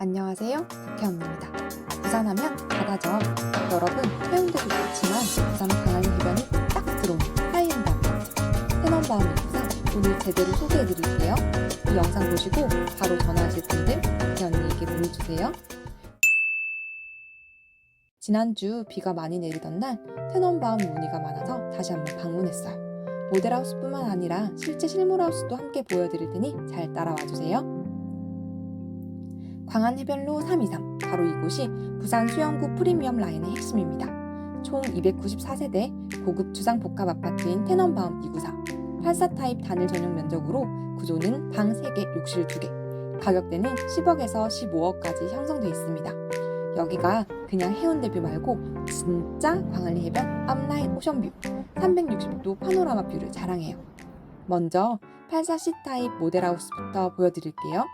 안녕하세요. 국혜언니입니다. 부산하면 바다죠. 여러분, 해운대도 좋지만 부산 강한 해변이 딱 하이엔드 아파트. 테넌바움 부산 오늘 제대로 소개해드릴게요. 이 영상 보시고 바로 전화하실 분들 국혜언니에게 문의 주세요. 지난주 비가 많이 내리던 날 테넌바움 문의가 많아서 다시 한번 방문했어요. 모델하우스뿐만 아니라 실제 실물하우스도 함께 보여드릴 테니 잘 따라와 주세요. 광안해변로 323 바로 이곳이 부산 수영구 프리미엄 라인의 핵심입니다. 총 294세대 고급 주상 복합 아파트인 테넌바움 294 84 타입 단일 전용 면적으로 구조는 방 3개, 욕실 2개 가격대는 10억에서 15억까지 형성되어 있습니다. 여기가 그냥 해운대뷰 말고 진짜 광안리 해변 앞라인 오션뷰 360도 파노라마 뷰를 자랑해요. 먼저 84C 타입 모델하우스부터 보여드릴게요.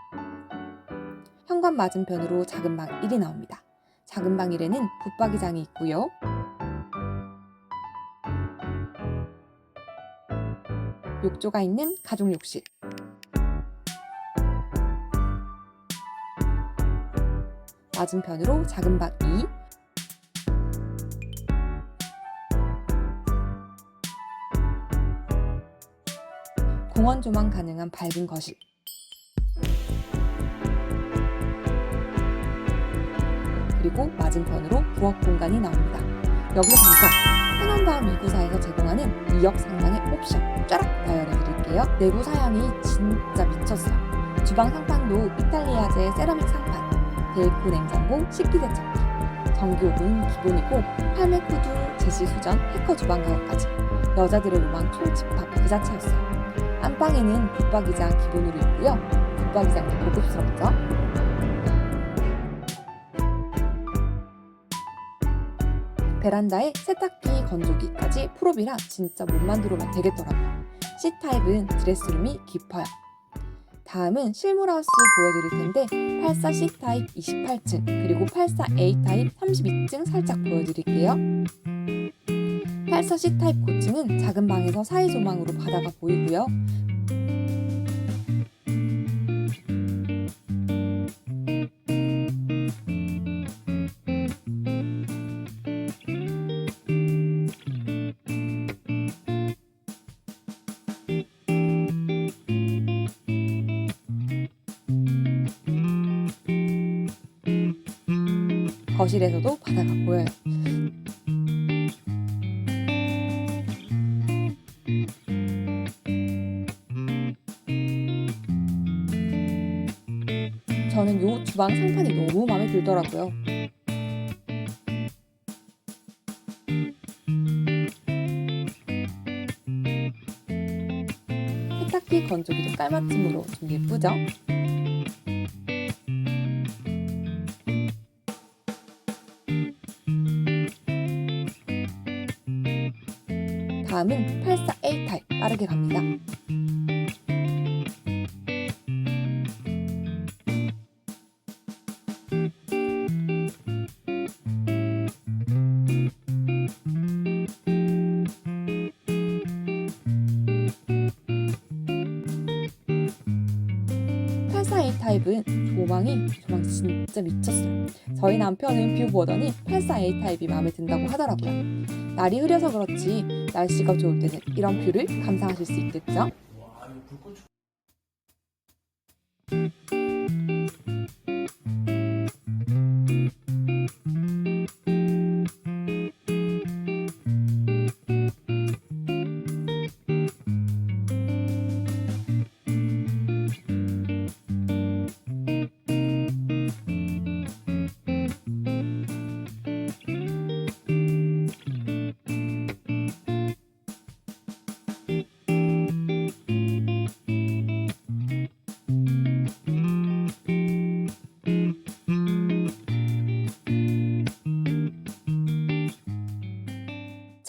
현관 맞은편으로 작은 방 1이 나옵니다. 작은 방 1에는 붙박이장이 있고요. 욕조가 있는 가족 욕실. 맞은편으로 작은 방 2. 공원 조망 가능한 밝은 거실. 그리고 맞은편으로 부엌 공간이 나옵니다. 여기서 잠깐 해남바움 294에서 제공하는 2억 상당의 옵션 쫙 나열해 드릴게요. 내부 사양이 진짜 미쳤어요. 주방 상판도 이탈리아제 세라믹 상판, 데이코 냉장고, 식기 세척기, 전기 오븐 기본이고 팔매 후드, 제시 수전, 해커 주방 가구까지 여자들의 로망 총집합 그 자체였어요. 안방에는 붙박이장 기본으로 있고요. 붙박이장이 고급스럽죠. 베란다에 세탁기, 건조기까지 프로비라 진짜 몸만 들어오면 되겠더라고요. C타입은 드레스룸이 깊어요. 다음은 실물하우스 보여드릴 텐데 84 C타입 28층 그리고 84 A타입 32층 살짝 보여드릴게요. 84 C타입 고층은 작은 방에서 사이 조망으로 바다가 보이고요. 거실에서도 바다가 보여요. 저는 요 주방 상판이 너무 마음에 들더라고요. 세탁기 건조기도 깔맞춤으로 좀 예쁘죠? 다음은 84A 타입 빠르게 갑니다. 타입은 조망이 조망 진짜 미쳤어요. 저희 남편은 뷰 보더니 84A 타입이 마음에 든다고 하더라고요. 날이 흐려서 그렇지 날씨가 좋을 때는 이런 뷰를 감상하실 수 있겠죠?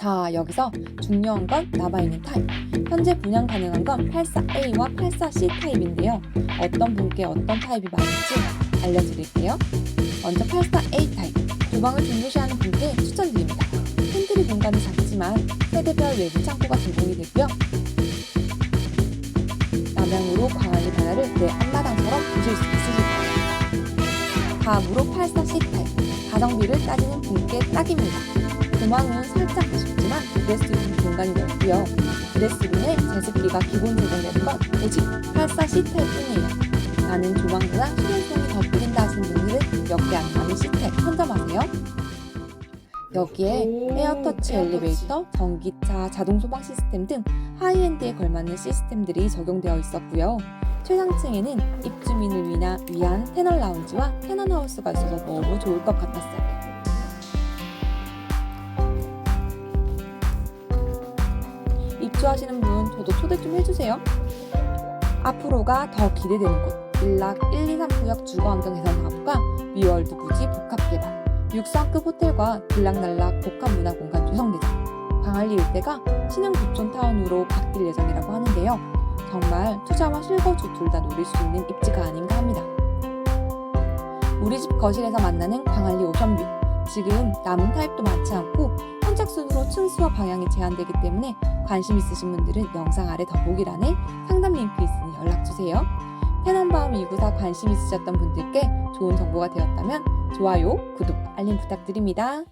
자, 여기서 중요한 건 남아있는 타입. 현재 분양 가능한 건 84A와 84C 타입인데요. 어떤 분께 어떤 타입이 맞을지 알려드릴게요. 먼저 84A 타입. 주방을 중요시하는 분께 추천드립니다. 팬트리 공간이 작지만 세대별 외부 창고가 제공이 되고요. 남향으로 광안리 바다를 내 앞마당처럼 보실 수 있으실 거예요. 다음으로 84C타입, 가성비를 따지는 분께 딱입니다. 도망은 살짝 아쉽지만 드레스 룸 공간이 넓고요. 드레스룸에 제습기가 기본 제공되는 건 오직 84C타입뿐이에요. 나는 조망보다 실용성이 더 끌린다 하시는 분들은 몇 개 안 남은 C타입 선점하세요. 여기에 오, 에어터치. 엘리베이터, 전기차, 자동 소방 시스템 등 하이엔드에 걸맞는 시스템들이 적용되어 있었고요. 최상층에는 입주민을 위한 테널 라운지와 테넌 하우스가 있어서 너무 좋을 것 같았어요. 입주하시는 분 저도 초대 좀 해주세요. 앞으로가 더 기대되는 곳 일락 1, 2, 3구역 주거환경 개선 사업과 위월드 부지 복합개발 6성급 호텔과 들락날락 복합문화공간 조성 예정 광안리 일대가 신흥 부촌 타운으로 바뀔 예정이라고 하는데요. 정말 투자와 실거주 둘 다 노릴 수 있는 입지가 아닌가 합니다. 우리 집 거실에서 만나는 광안리 오션뷰 지금 남은 타입도 많지 않고 선착순으로 층수와 방향이 제한되기 때문에 관심 있으신 분들은 영상 아래 더보기란에 상담 링크 있으니 연락주세요. 테넌바움 294 관심 있으셨던 분들께 좋은 정보가 되었다면 좋아요, 구독, 알림 부탁드립니다.